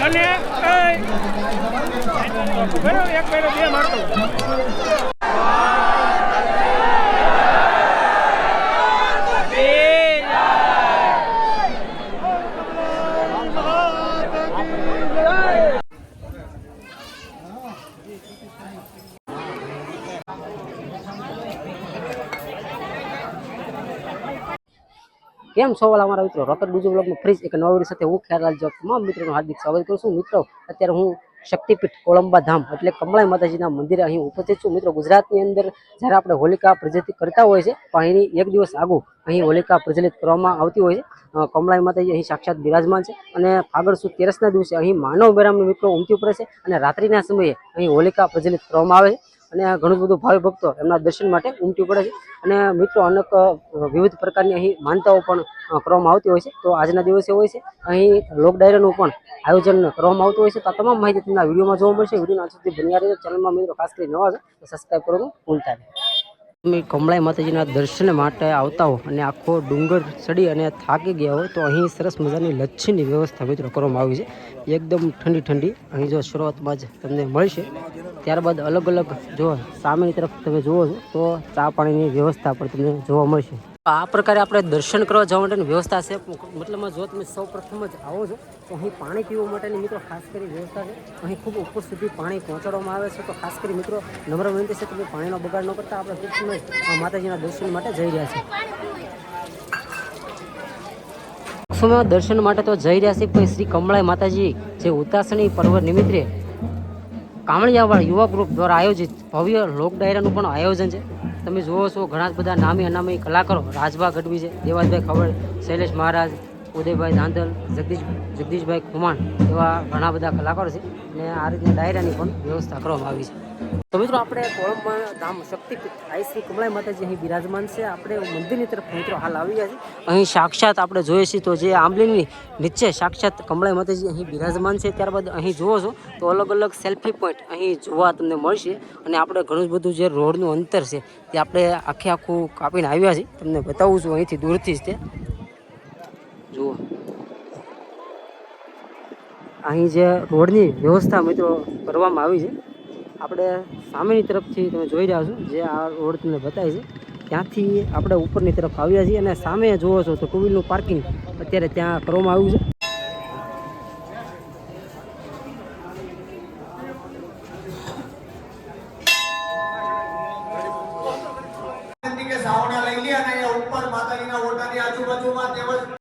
અને એક પહેલો બે મારતો કેમ છો વાલા અમારા મિત્રો? રોકેટ બીજું બ્લોગમાં ફ્રીજ એક નવા સાથે હું ખ્યાલ જો તમામ મિત્રોનું હાર્દિક સ્વાગત કરું છું. મિત્રો, અત્યારે હું શક્તિપીઠ કોલંબા ધામ એટલે કમળાઈ માતાજીના મંદિરે અહીં ઉપસ્થિત છું મિત્રો, ગુજરાતની અંદર જ્યારે આપણે હોલિકા પ્રજ્વલિત કરતા હોય છે પણ અહીંની એક દિવસ આગુ અહીં હોલિકા પ્રજ્વલિત કરવામાં આવતી હોય છે. કમળાઈ માતાજી અહીં સાક્ષાત બિરાજમાન છે અને ફાગણ સુદ તેરસના દિવસે અહીં માનવ મેરામનું મિત્રો ઉમટી પડે છે અને રાત્રિના સમયે અહીં હોલિકા પ્રજ્વલિત કરવામાં આવે છે. અને ઘણું બધું ભાવિ ભક્તો એમના દર્શન માટે ઉમટી પડે છે. અને મિત્રો, અનેક વિવિધ પ્રકારની અહીં માનતાઓ પણ કરવામાં આવતી હોય છે. તો આજના દિવસે હોય છે. અહીં લોક ડાયરાનું પણ આયોજન કરવામાં આવતું હોય છે. તો આ તમામ માહિતી તમને વિડીયોમાં જોવા મળશે. વિડીયોના સુધી બન્યા ચેનલમાં મિત્રો, ખાસ કરી નવા છે સબસ્ક્રાઈબ કરવાનું ભૂલતા નહીં. તમે કમળાઈ માતાજીના દર્શન માટે આવતા હો અને આખો ડુંગર ચડી અને થાકી ગયા હો, તો અહીં સરસ મજાની લચ્છીની વ્યવસ્થા મિત્રો કરવામાં આવી છે. એકદમ ઠંડી ઠંડી. અહીં જો શરૂઆતમાં જ તમને મળશે. ત્યારબાદ અલગ અલગ જો સામેની તરફ તમે જુઓ છો, તો ચા પાણીની વ્યવસ્થા પણ તમને જોવા મળશે. આ પ્રકારે આપણે દર્શન કરવા જવા માટેની વ્યવસ્થા છે. મતલબમાં જો તમે સૌ પ્રથમ જ આવો છો, તો અહીં પાણી પીવા માટેની મિત્રો ખાસ કરી વ્યવસ્થા છે. અહીં ખૂબ ઉપર સુધી પાણી પહોંચાડવામાં આવે છે. તો ખાસ કરી મિત્રો, નમ્ર વિનંતી છે તમે પાણીનો બગાડ ન કરતા. આપણે ટૂંક સમય જ માતાજીના દર્શન માટે જઈ રહ્યા છીએ. દર્શન માટે તો જઈ રહ્યા છે પણ શ્રી કમળાઈ માતાજી જે ઉતાસણી પર્વ નિમિત્તે કામળિયાવાડ યુવા ગ્રુપ દ્વારા આયોજિત ભવ્ય લોક ડાયરાનું પણ આયોજન છે. તમે જુઓ છો, ઘણા બધા નામી અનામી કલાકારો રાજભા ગઢવી છે, દેવાજભાઈ ખવડ, શૈલેષ મહારાજ, ઉદયભાઈ ધાંધલ, જગદીશ, જગદીશભાઈ ખુમાણ એવા ઘણા બધા કલાકારો છે. અને આ રીતના ડાયરાની પણ વ્યવસ્થા કરવામાં આવી છે. તો મિત્રો આપણે કોળંબા ધામ શક્તિપીઠ આઈ શ્રી કમળાઈ માતાજી અહીં બિરાજમાન છે. આપણે મંદિરની તરફ મિત્રો હાલ આવી ગયા છીએ. અહીં સાક્ષાત આપણે જોઈએ છીએ તો જે આંબલીની નીચે સાક્ષાત કમળાઈ માતાજી અહીં બિરાજમાન છે. ત્યારબાદ અહીં જુઓ છો તો અલગ અલગ સેલ્ફી પોઈન્ટ અહીં જોવા તમને મળશે અને આપણે ઘણું બધું જે રોડનું અંતર છે તે આપણે આખે આખું કાપીને આવ્યા છીએ. તમને બતાવું છું અહીંથી દૂરથી જ તે. જુઓ. અહીં જે રોડની વ્યવસ્થા મિત્રો કરવામાં આવી છે. આપણે સામેની તરફથી તમે જોઈ રહ્યા છો, જે આ રોડ તમને બતાવી છે, ત્યાંથી આપણે ઉપરની તરફ આવ્યા છીએ અને સામે જુઓ છો તો ટુ વ્હીલનું પાર્કિંગ અત્યારે ત્યાં કરવામાં આવ્યું છે. વિનંતી કે સાવરણા લઈ લે અને અહીંયા ઉપર માતાજીના ઓટાની આજુબાજુમાં તેમજ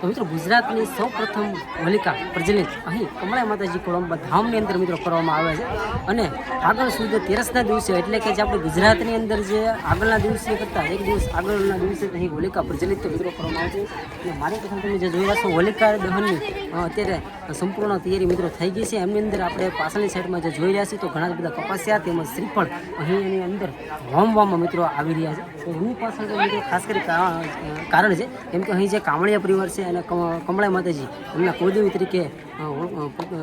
તો મિત્રો ગુજરાતની સૌ પ્રથમ હોલિકા પ્રજ્વલિત. અહીં કમળા માતાજી કોળંબા ધામની અંદર મિત્રો કરવામાં આવે છે. અને આગળ સુધી તેરસના દિવસે, એટલે કે જે આપણે ગુજરાતની અંદર જે આગળના દિવસે કરતાં એક દિવસ આગળના દિવસે અહીં હોલિકા પ્રજ્વલિત મિત્રો કરવામાં આવે છે. અને મારી પ્રથમ તમે જે જોઈ રહ્યા છો હોલિકા દહનની અત્યારે સંપૂર્ણ તૈયારી મિત્રો થઈ ગઈ છે. એમની અંદર આપણે પાછળની સાઈડમાં જે જોઈ રહ્યા છીએ, તો ઘણા બધા કપાસિયા તેમજ શ્રીફળ અહીં એની અંદર હોમવામાં મિત્રો આવી રહ્યા છે. તો એમની પાછળ ખાસ કરી કારણ છે, કેમ કે અહીં જે કામળિયા પરિવાર છે અને કમ- કમળા માતાજી. એમના કુળદેવી તરીકે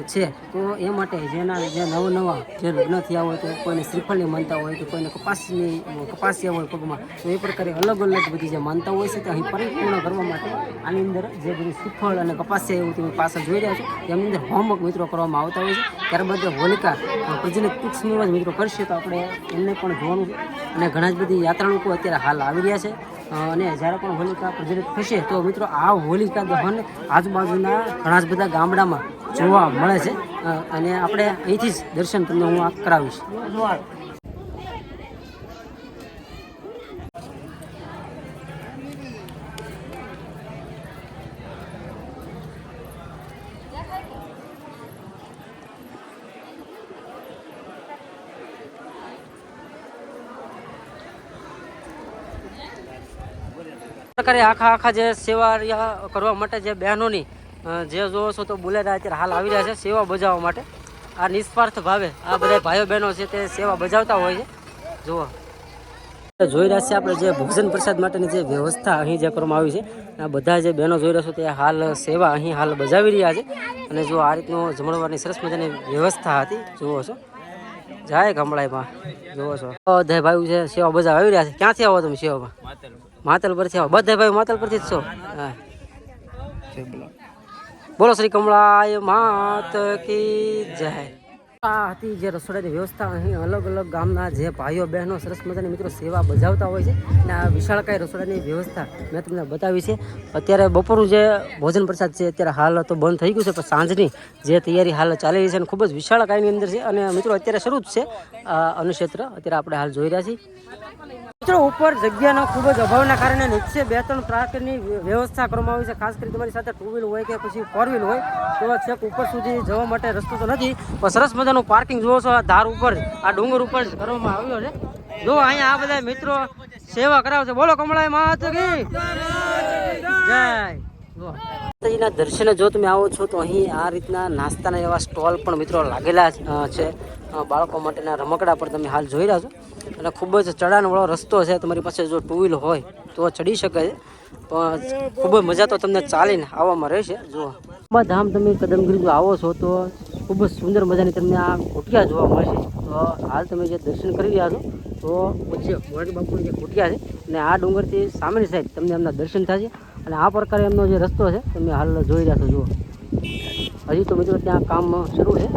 છે. તો એ માટે જેના જે નવા નવા જે લગ્ન થયા હોય તો કોઈને શ્રીફળની માનતા હોય તો કોઈને કપાસની કપાસિયા હોય પગમાં તો એ પ્રકારે અલગ અલગ બધી જે માનતા હોય છે તે અહીં પરિપૂર્ણ કરવા માટે આની અંદર જે બધું શ્રીફળ અને કપાસિયા એવું તમે પાછળ જોઈ રહ્યા છો તેમની અંદર હોમવર્ક મિત્રો કરવામાં આવતા હોય છે. ત્યારબાદ હોલિકા અ, પ્રજ્વલિત ટૂંક જ મિત્રો કરશે તો આપણે એમને પણ જોવાનું છે. અને ઘણા જ બધી યાત્રાળુકો અત્યારે હાલ આવી રહ્યા છે. અને જ્યારે પણ હોલિકા પ્રજ્વલિત થશે તો મિત્રો આ હોલિકા દહન આજુબાજુના ઘણા જ બધા ગામડામાં જોવા મળે છે. અને આપણે અહીંથી જ દર્શન તમને હું કરાવીશ. પ્રકારે આખા આખા જે સેવા કરવા માટે જે બહેનોની જે જોવો છો તો બોલેરા અત્યારે હાલ આવી રહ્યા છે સેવા બજાવવા માટે. આ નિસ્વાર્થ ભાવે આ બધા ભાઈઓ બહેનો છે તે સેવા બજાવતા હોય છે. જુઓ. જોઈ રહ્યા છે આપણે જે ભોજન પ્રસાદ માટેની જે વ્યવસ્થા અહીં જે કરવામાં આવી છે. આ બધા જે બહેનો જોઈ રહ્યા છો તે હાલ સેવા અહીં હાલ બજાવી રહ્યા છે. અને જો આ રીતનું જમણવારની સરસ મજાની વ્યવસ્થા હતી જુઓ છો. જાય ગમળાઈમાં જુઓ છો. બધા ભાઈ છે સેવા બજાવ આવી રહ્યા છે. ક્યાંથી આવો તમે સેવામાં? માતલ પરથી આવો. બધા ભાઈ માતલ પરથી જ છો? હા. બોલો શ્રી કમળાય માત કી જય. આ હતી જે રસોડાની વ્યવસ્થા અહીં અલગ અલગ ગામના જે ભાઈઓ બહેનો સરસ મજાની મિત્રો સેવા બજાવતા હોય છે અને આ વિશાળકાય રસોડાની વ્યવસ્થા મેં તમને બતાવી છે. અત્યારે બપોરનું જે ભોજન પ્રસાદ છે, અત્યારે હાલ તો બંધ થઈ ગયું છે, પણ સાંજની જે તૈયારી હાલ ચાલી રહી છે અને ખૂબ જ વિશાળકાયની અંદર છે અને મિત્રો અત્યારે શરૂ જ છે અનુક્ષેત્ર અત્યારે આપણે હાલ જોઈ રહ્યા છીએ. મિત્રો ઉપર જગ્યાનો ખૂબ જ અભાવના કારણે નીચે બે ત્રણ પ્રકારની વ્યવસ્થા કરવામાં આવી છે. ખાસ કરી તમારી સાથે ટુ વ્હીલ હોય કે પછી ફોર વ્હીલ હોય તો છેક ઉપર સુધી જવા માટે રસ્તો તો નથી, પણ સરસ મજાનું પાર્કિંગ જુઓ છો, આ ધાર ઉપર, આ ડુંગર ઉપર કરવામાં આવ્યો છે. જો અહીંયા આ બધા મિત્રો સેવા કરાવશે. બોલો કમળાઈ માત કી જય. દર્શને જો તમે આવો છો તો અહીં આ રીતના નાસ્તાના એવા સ્ટોલ પણ મિત્રો લાગેલા છે. બાળકો માટેના રમકડા પણ તમે હાલ જોઈ રહ્યા છો. અને ખૂબ જ ચઢાણવાળો રસ્તો છે. તમારી પાસે જો ટુ વ્હીલ હોય તો ચડી શકે છે. પણ ખૂબ જ મજા તો તમને ચાલીને આવવામાં રહેશે. જો ધામ તમે કદમગીરી આવો છો તો ખૂબ જ સુંદર મજાની તમને આ કુટિયા જોવા મળશે. તો હાલ તમે જે દર્શન કરી રહ્યા છો તો વચ્ચે મોરારી બાપુની જે કુટિયા છે અને આ ડુંગરથી સામેની સાઈડ તમને એમના દર્શન થશે. અને આ પ્રકારે એમનો જે રસ્તો છે તમે હાલ જોઈ રહ્યા છો, જુઓ. હજી તો મિત્રો ત્યાં કામ શરૂ છે.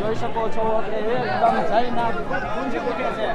જોઈ શકો છો કે એકદમ જયના ગુંજ ઉઠે છે.